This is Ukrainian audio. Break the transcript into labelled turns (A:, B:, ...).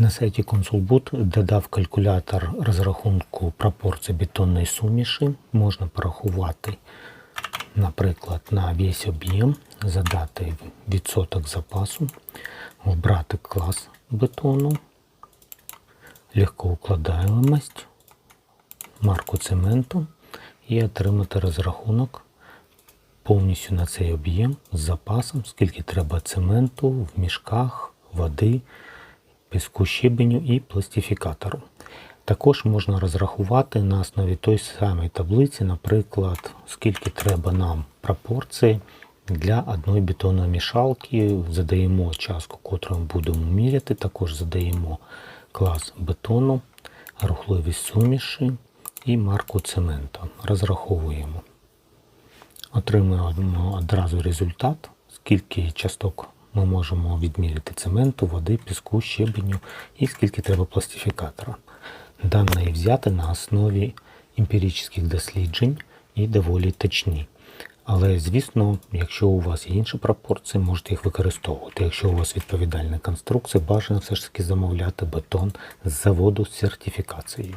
A: На сайті Консулбуд додав калькулятор розрахунку пропорцій бетонної суміші. Можна порахувати, наприклад, на весь об'єм, задати відсоток запасу, вбрати клас бетону, легкоукладаємость, марку цементу і отримати розрахунок повністю на цей об'єм з запасом, скільки треба цементу в мішках, води, піску щебеню і пластифікатору. Також можна розрахувати на основі той самої таблиці, наприклад, скільки треба нам пропорцій для одної бетонної мішалки. Задаємо частку, котру будемо міряти, також задаємо клас бетону, рухливість суміші і марку цементу. Розраховуємо. Отримуємо одразу результат, скільки часток ми можемо відміряти цементу, води, піску, щебеню і скільки треба пластифікатора. Дані взяти на основі емпіричних досліджень і доволі точні. Але, звісно, якщо у вас є інші пропорції, можете їх використовувати. Якщо у вас відповідальна конструкція, бажано все ж таки замовляти бетон з заводу з сертифікацією.